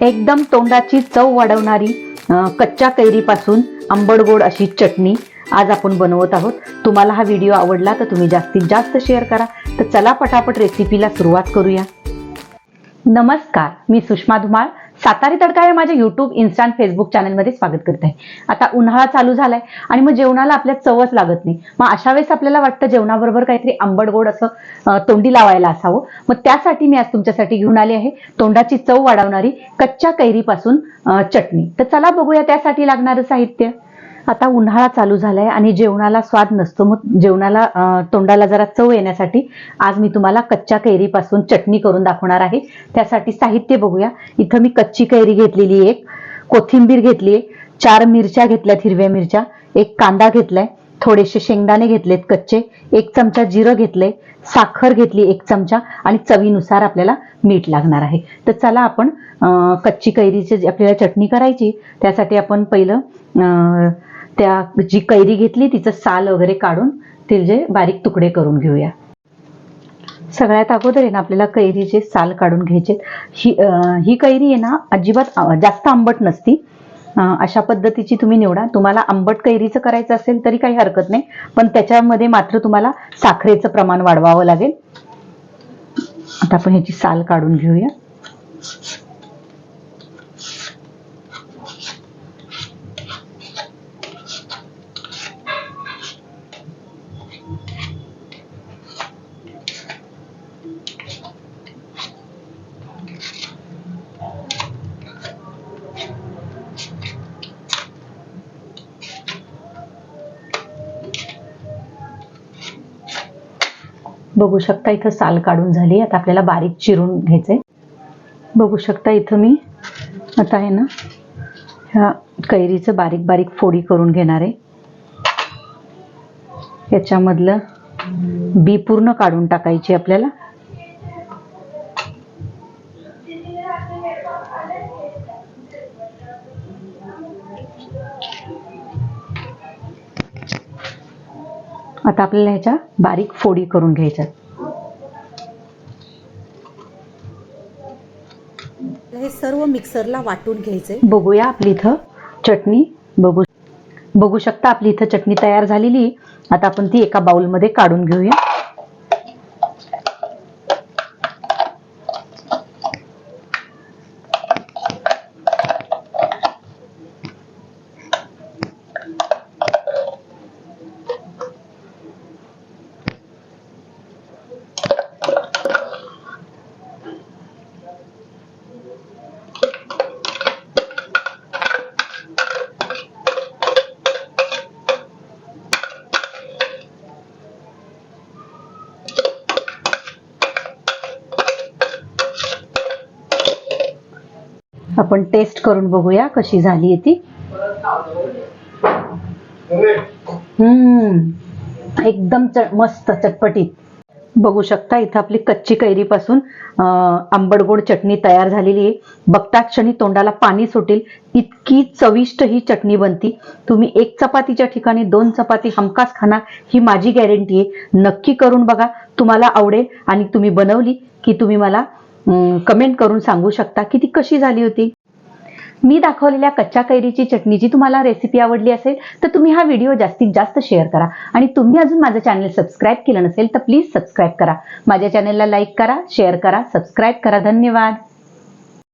एकदम तोंडाची चव वाढवणारी कच्च्या कैरीपासून आंबड गोड अशी चटणी आज आपण बनवत आहोत. तुम्हाला हा व्हिडिओ आवडला तर तुम्ही जास्तीत जास्त शेअर करा. तर चला पटापट रेसिपीला सुरुवात करूया. नमस्कार मी सुषमा धुमाळ. सातारी तडका या माझ्या युट्यूब इन्स्टा आणि फेसबुक चॅनलमध्ये स्वागत करत आहे आता उन्हाळा चालू झालाय आणि मग जेवणाला आपल्या चवच लागत नाही. मग अशा वेळेस आपल्याला वाटतं जेवणाबरोबर काहीतरी आंबट गोड असं तोंडी लावायला असावं. मग त्यासाठी मी आज तुमच्यासाठी घेऊन आले आहे तोंडाची चव वाढवणारी कच्च्या कैरीपासून चटणी. तर चला बघूया त्यासाठी लागणारं साहित्य. आता उन्हाळा चालू झालाय आणि जेवणाला स्वाद नसतो. मग जेवणाला तोंडाला जरा चव येण्यासाठी आज मी तुम्हाला कच्च्या कैरीपासून चटणी करून दाखवणार आहे. त्यासाठी साहित्य बघूया. इथं मी कच्ची कैरी घेतलेली एक कोथिंबीर घेतली चार मिरच्या घेतल्यात हिरव्या मिरच्या एक कांदा घेतलाय थोडेसे शेंगदाणे घेतलेत कच्चे एक चमचा जिरं घेतलंय साखर घेतली एक चमचा आणि चवीनुसार आपल्याला मीठ लागणार आहे. तर चला आपण कच्ची कैरीची आपल्याला चटणी करायची त्यासाठी आपण पहिलं त्या जी कैरी घेतली तिचं साल वगैरे काढून तिचे बारीक तुकडे करून घेऊया. सगळ्यात अगोदर आहे ना आपल्याला कैरीचे साल काढून घ्यायचे ही ही कैरी आहे ना अजिबात जास्त आंबट नसती. अशा पद्धतीची तुम्ही निवडा. तुम्हाला आंबट कैरीचं करायचं असेल तरी काही हरकत नाही पण त्याच्यामध्ये मात्र तुम्हाला साखरेचं प्रमाण वाढवावं लागेल. आता आपण ह्याची साल काढून घेऊया. बघू शकता इथं साल काढून झाली. आता आपल्याला बारीक चिरून घ्यायचंय. बघू शकता इथं मी. आता आहे ना ह्या कैरीचं बारीक बारीक फोडी करून घेणार आहे. याच्यामधलं बी पूर्ण काढून टाकायची आपल्याला. आता आपल्याला ह्याच्या बारीक फोडी करून घ्यायच्या हे सर्व मिक्सरला वाटून घ्यायचे बघूया आपली इथं चटणी बघू बघू शकता आपली इथं चटणी तयार झालेली. आता आपण ती एका बाउलमध्ये काढून घेऊया. आपण टेस्ट करून बघूया कशी झाली आहे ती. हम्म. एकदम मस्त चटपटीत. बघू शकता इथं आपली कच्ची कैरीपासून अं, आंबट गोड चटणी तयार झालेली आहे. बघता क्षणी तोंडाला पाणी सुटेल. इतकी चविष्ट ही चटणी बनती. तुम्ही एक चपातीच्या ठिकाणी दोन चपाती हमखास खाणार ही माझी गॅरंटी आहे. नक्की करून बघा. तुम्हाला आवडेल आणि तुम्ही बनवली की तुम्ही मला कमेंट करून सांगू शकता की ती कशी झाली होती? मी दाखवलेल्या कच्च्या कैरीची चटणीची तुम्हाला रेसिपी आवडली असेल तर तुम्ही हा व्हिडिओ जास्तीत जास्त शेअर करा. आणि तुम्ही अजून माझं चॅनल सबस्क्राईब केलं नसेल तर प्लीज सबस्क्राईब करा. माझ्या चॅनलला लाईक करा शेअर करा सबस्क्राईब करा. धन्यवाद.